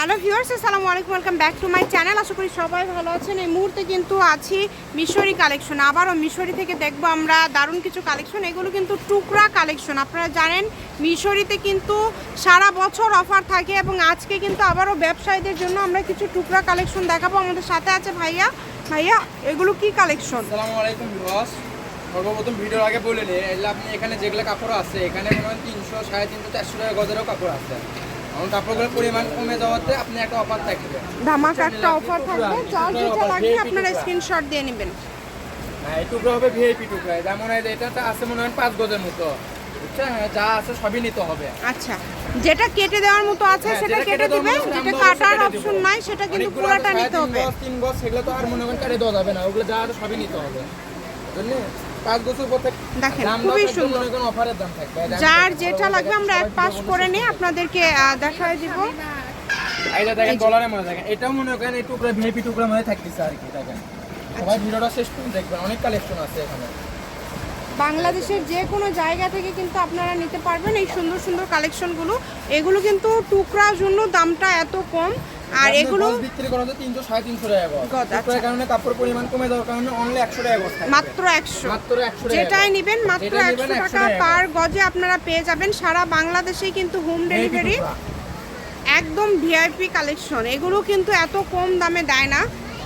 Hello viewers, আসসালামু আলাইকুম, welcome back to my channel. আশা করি সবাই ভালো আছেন। এই মুহূর্তে কিন্তু আছি মিশরি কালেকশন। আবারও মিশরি থেকে দেখব আমরা দারুণ কিছু কালেকশন। এগুলো কিন্তু টুকরা কালেকশন। আপনারা জানেন, মিশরিতে কিন্তু সারা বছর অফার থাকে এবং আজকে কিন্তু আবারও ব্যবসায়ীদের জন্য আমরা কিছু টুকরা কালেকশন দেখাবো আমাদের সাথে আছে ভাইয়া। ভাইয়া, এগুলো কি কালেকশন? সর্বপ্রথম ভিডিওর আগে বলে এগুলো আপনি এখানে যেগুলো কাপড় আছে, এখানে মনে হয় তিনশো, সাড়ে তিনশো, চারশো টাকা গজেরও কাপড় আছে। কাপড়গুলোর পরিমাণ কমে যাওয়াতে আপনি একটা অফার থাকবে। ধামাকা একটা অফার থাকবে। যার যেটা লাগবে আপনারা স্ক্রিনশট দিয়ে নেবেন। হ্যাঁ এই টুকরো হবে ভিআইপি টুকরো। যেমন এটাতে আছে মনে হয় পাঁচ গজের মতো। হ্যাঁ, যা আছে সবই নিতে হবে। আচ্ছা। যেটা কেটে দেওয়ার মতো আছে হ্যাঁ, সেটা কেটে দিবেন। যেটা কাটার অপশন নাই সেটা কিন্তু পুরোটা নিতে হবে। তিন গজ, সেগুলো তো আর মনে করেন কাটে দেওয়া যাবে না। ওগুলো যা আছে সবই নিতে হবে। বুঝলেন? পাঁচ দেখেন, খুবই সুন্দর। যার যেটা লাগবে আমরা এক করে নিয়ে আপনাদেরকে দেখায় দিব। এইটা দেখেন ডলারের মধ্যে দেখেন এটাও মনে করেন এই টুকরা ভিআইপি টুকরার মধ্যে থাকতেছে আর কি দেখেন। সবাই ভিডিওটা শেষ পর্যন্ত দেখবেন অনেক কালেকশন আছে এখানে। বাংলাদেশের যে কোনো জায়গা থেকে কিন্তু আপনারা নিতে পারবেন এই সুন্দর সুন্দর কালেকশনগুলো এগুলো কিন্তু টুকরার জন্য দামটা এত কম। আর এগুলো বিক্রি করা হচ্ছে তিনশো সাড়ে তিনশো টাকা গজ। গজ, আচ্ছা। কারণে কাপড় পরিমাণ কমে যাওয়ার কারণে অনলি একশো টাকা গজ মাত্র একশো। মাত্র একশো টাকা যেটাই নেবেন মাত্র একশো 100 টাকা পার গজে। আপনারা পেয়ে যাবেন সারা বাংলাদেশেই কিন্তু হোম ডেলিভারি একদম ভিআইপি কালেকশন এগুলো কিন্তু এত কম দামে দেয় না।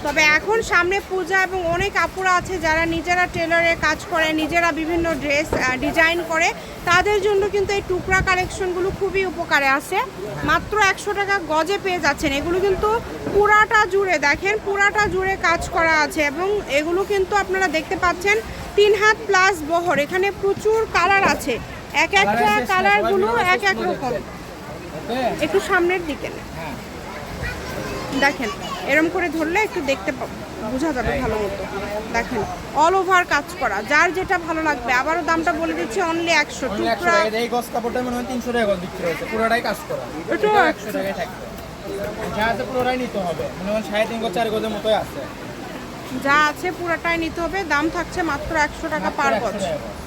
তবে এখন সামনে পূজা এবং অনেক আপুরা আছে যারা নিজেরা টেলারে কাজ করে নিজেরা বিভিন্ন ড্রেস ডিজাইন করে। তাদের জন্য কিন্তু এই টুকরা কালেকশনগুলো খুবই উপকারে আছে। মাত্র একশো টাকা গজে পেয়ে যাচ্ছেন। এগুলো কিন্তু পুরাটা জুড়ে দেখেন পুরাটা জুড়ে কাজ করা আছে এবং এগুলো কিন্তু আপনারা দেখতে পাচ্ছেন তিন হাত প্লাস বহর। এখানে প্রচুর কালার আছে। এক একটা কালারগুলো এক এক রকম। ওকে? একটু সামনের দিকে হ্যাঁ দেখেন। এরম করে ধরলে একটু দেখতে পাবো বোঝা যাবে ভালো মতো। দেখেন অল ওভার কাজ করা। যার যেটা ভালো লাগবে। আবারও দামটা বলে দিচ্ছি অনলি একশো। টুকরা এই গজ কাপড়টা মনে হয় তিনশো টাকা বিক্রি হয়েছে। পুরোটাই কাজ করা। এটাও একশো টাকায় থাকবে। যা আছে পুরোটাই নিতে হবে। মনে হয় সাড়ে তিন গজ চার গজের মতোই আছে। যা আছে পুরোটাই নিতে হবে। দাম থাকছে মাত্র একশো টাকা পার মাত্র গজ। 100 টাকা গজ।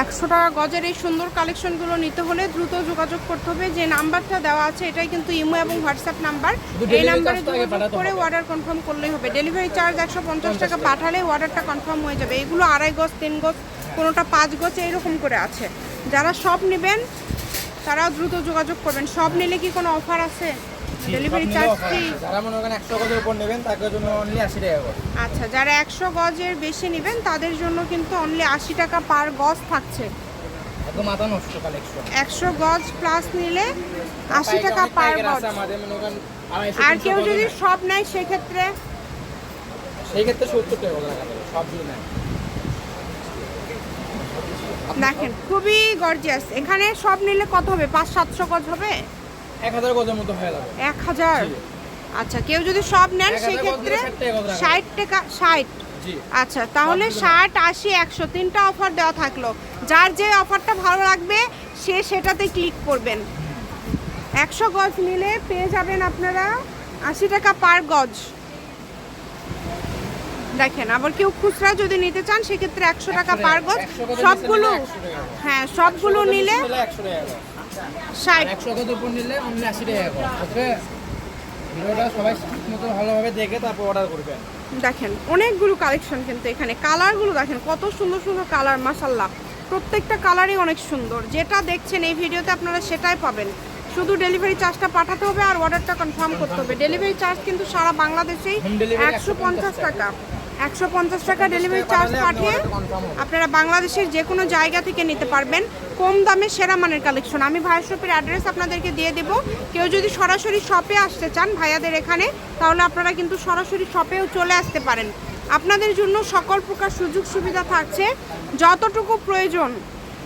একশো টাকা গজের এই সুন্দর কালেকশনগুলো নিতে হলে দ্রুত যোগাযোগ করতে হবে। যে নাম্বারটা দেওয়া আছে এটাই কিন্তু ইমো এবং হোয়াটসঅ্যাপ নাম্বার। এই নাম্বারে যোগাযোগ করে অর্ডার কনফার্ম করলেই হবে। ডেলিভারি চার্জ একশো পঞ্চাশ টাকা টাকা। পাঠালে অর্ডারটা কনফার্ম হয়ে যাবে। এগুলো আড়াই গজ তিন গজ কোনোটা পাঁচ গজ এইরকম করে আছে। যারা সব নেবেন তারা দ্রুত যোগাযোগ করবেন। সব নিলে কি কোনো অফার আছে? ডেলিভারি চার্জ ফ্রি যারা মনে করেন একশো গজের উপর নেবেন তাদের জন্য অনলি আশি টাকা গজ আচ্ছা যারা একশো গজের বেশি নেবেন তাদের জন্য কিন্তু অনলি আশি টাকা পার গজ থাকছে। একদম মাথা নষ্ট কালেকশন একশো গজ প্লাস নিলে আশি টাকা পার গজ। আমাদের মনে করেন আর কেউ যদি সব নেয় সেক্ষেত্রে সেই ক্ষেত্রে সত্তর টাকা গজ রাখা যাবে সব দিয়ে নেয়। দেখেন খুবই গর্জিয়াস এখানে সব নিলে কত হবে? পাঁচ সাতশো গজ হবে? এক হাজার গজের মতো হয়ে যাবে। এক হাজার। আচ্ছা কেউ যদি সব নেন সেক্ষেত্রে ষাট টাকা ষাট আচ্ছা তাহলে। ষাট আশি একশো তিনটা অফার দেওয়া থাকল। যার যে অফারটা ভালো লাগবে সে সেটাতে ক্লিক করবেন। একশো গজ নিলে পেয়ে যাবেন আপনারা আশি টাকা পার গজ। দেখেন আবার কেউ খুচরা যদি নিতে চান সেক্ষেত্রে একশো টাকা পার গজ। সবগুলো নিচে নিলে 100 টাকা। গজ। হ্যাঁ সবগুলো নিলে। ষাট। একশো গজ উপর নিলে অনলি আশি টাকা ওকে ভিডিওটা সবাই মতো ভালোভাবে দেখে তারপর অর্ডার করবেন দেখেন অনেকগুলো কালেকশন কিন্তু এখানে। কালারগুলো দেখেন কত সুন্দর সুন্দর কালার মাসাল্লাহ প্রত্যেকটা কালারই অনেক সুন্দর। যেটা দেখছেন এই ভিডিওতে আপনারা সেটাই পাবেন। শুধু ডেলিভারি চার্জটা পাঠাতে হবে আর অর্ডারটা কনফার্ম করতে হবে। ডেলিভারি চার্জ কিন্তু সারা বাংলাদেশেই একশো পঞ্চাশ টাকা। একশো পঞ্চাশ টাকা ডেলিভারি চার্জ পাঠিয়ে। আপনারা বাংলাদেশের যে কোনো জায়গা থেকে নিতে পারবেন। কম দামে সেরা মানের কালেকশন আমি ভাইয়ের শপের অ্যাড্রেস আপনাদেরকে দিয়ে দেব। কেউ যদি সরাসরি শপে আসতে চান ভাইয়াদের এখানে, তাহলে আপনারা কিন্তু সরাসরি শপেও চলে আসতে পারেন। আপনাদের জন্য সকল প্রকার সুযোগ সুবিধা থাকছে। যতটুকু প্রয়োজন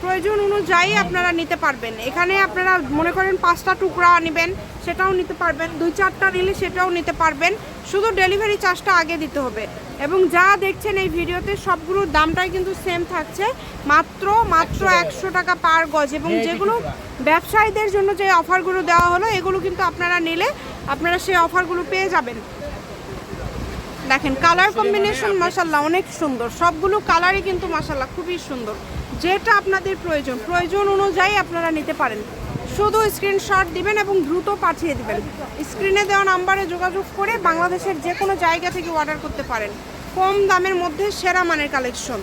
প্রয়োজন অনুযায়ী আপনারা নিতে পারবেন। এখানে আপনারা মনে করেন পাঁচটা টুকরা নেবেন সেটাও নিতে পারবেন। দুই চারটা নিলে সেটাও নিতে পারবেন। শুধু ডেলিভারি চার্জটা আগে দিতে হবে। এবং যা দেখছেন এই ভিডিওতে সবগুলোর দামটাই কিন্তু সেম থাকছে। মাত্র মাত্র একশো টাকা। পার গজ। এবং যেগুলো ব্যবসায়ীদের জন্য যে অফারগুলো দেওয়া হলো এগুলো কিন্তু আপনারা নিলে আপনারা সেই অফারগুলো পেয়ে যাবেন। দেখেন কালার কম্বিনেশন মাসাল্লাহ অনেক সুন্দর। সবগুলো কালারই কিন্তু মাসাল্লাহ খুবই সুন্দর। যেটা আপনাদের প্রয়োজন প্রয়োজন অনুযায়ী আপনারা নিতে পারেন। শুধু স্ক্রিনশট দিবেন এবং দ্রুত পাঠিয়ে দিবেন। স্ক্রিনে দেওয়া নাম্বারে যোগাযোগ করে বাংলাদেশের যে কোনো জায়গা থেকে অর্ডার করতে পারেন। কম দামের মধ্যে সেরা মানের কালেকশন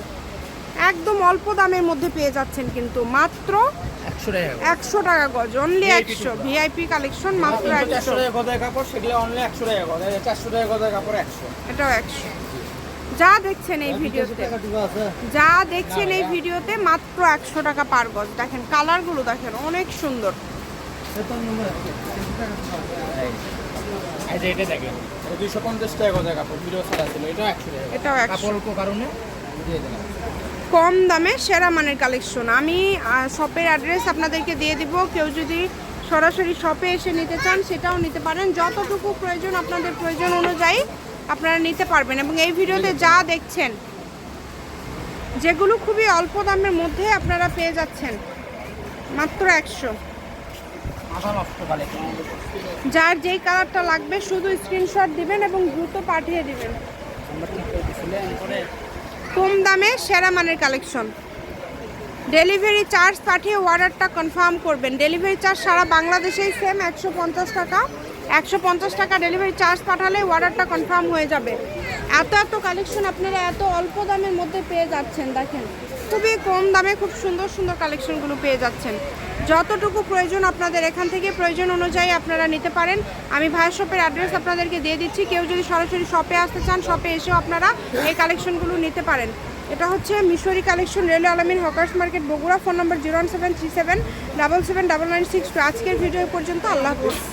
একদম অল্প দামের মধ্যে পেয়ে যাচ্ছেন কিন্তু মাত্র একশো টাকা গজ। অনলি একশো। ভিআইপি কালেকশন মাত্র একশো। টাকা গদের কাপড় সেগুলো অনলি একশো টাকা গদ চারশো টাকা গদের কাপড় একশো। এটাও একশো। যা দেখছেন এই ভিডিওতে যা দেখছেন এই ভিডিওতে মাত্র একশো টাকা পার গজ। দেখেন কালারগুলো দেখেন অনেক সুন্দর। কম দামে সেরা মানের কালেকশন। আমি শপের অ্যাড্রেস আপনাদেরকে দিয়ে দিব। কেউ যদি সরাসরি শপে এসে নিতে চান সেটাও নিতে পারেন। যতটুকু প্রয়োজন আপনাদের প্রয়োজন অনুযায়ী আপনারা নিতে পারবেন এবং এই ভিডিওতে যা দেখছেন যেগুলো খুবই অল্প দামের মধ্যে আপনারা পেয়ে যাচ্ছেন। মাত্র একশো। যার যেই কালারটা লাগবে শুধু স্ক্রিনশট দিবেন এবং দ্রুত পাঠিয়ে দিবেন। কম দামে সেরা মানের কালেকশন। ডেলিভারি চার্জ পাঠিয়ে অর্ডারটা কনফার্ম করবেন। ডেলিভারি চার্জ সারা বাংলাদেশেই সেম একশো পঞ্চাশ টাকা। একশো পঞ্চাশ টাকা ডেলিভারি চার্জ পাঠালে অর্ডারটা কনফার্ম হয়ে যাবে। এত এত কালেকশন আপনারা এত অল্প দামের মধ্যে পেয়ে যাচ্ছেন, দেখেন। খুবই কম দামে খুব সুন্দর সুন্দর কালেকশনগুলো পেয়ে যাচ্ছেন। যতটুকু প্রয়োজন আপনাদের এখান থেকে প্রয়োজন অনুযায়ী আপনারা নিতে পারেন। আমি ভাইয়ের শপের অ্যাড্রেস আপনাদেরকে দিয়ে দিচ্ছি। কেউ যদি সরাসরি শপে আসতে চান শপে এসেও আপনারা এই কালেকশনগুলো নিতে পারেন। এটা হচ্ছে Mishri collection railway Al-Amin hawkers market, Bogura, phone number zero one seven three seven double seven double nine six two আজকের ভিডিও পর্যন্ত, আল্লাহ হাফিজ।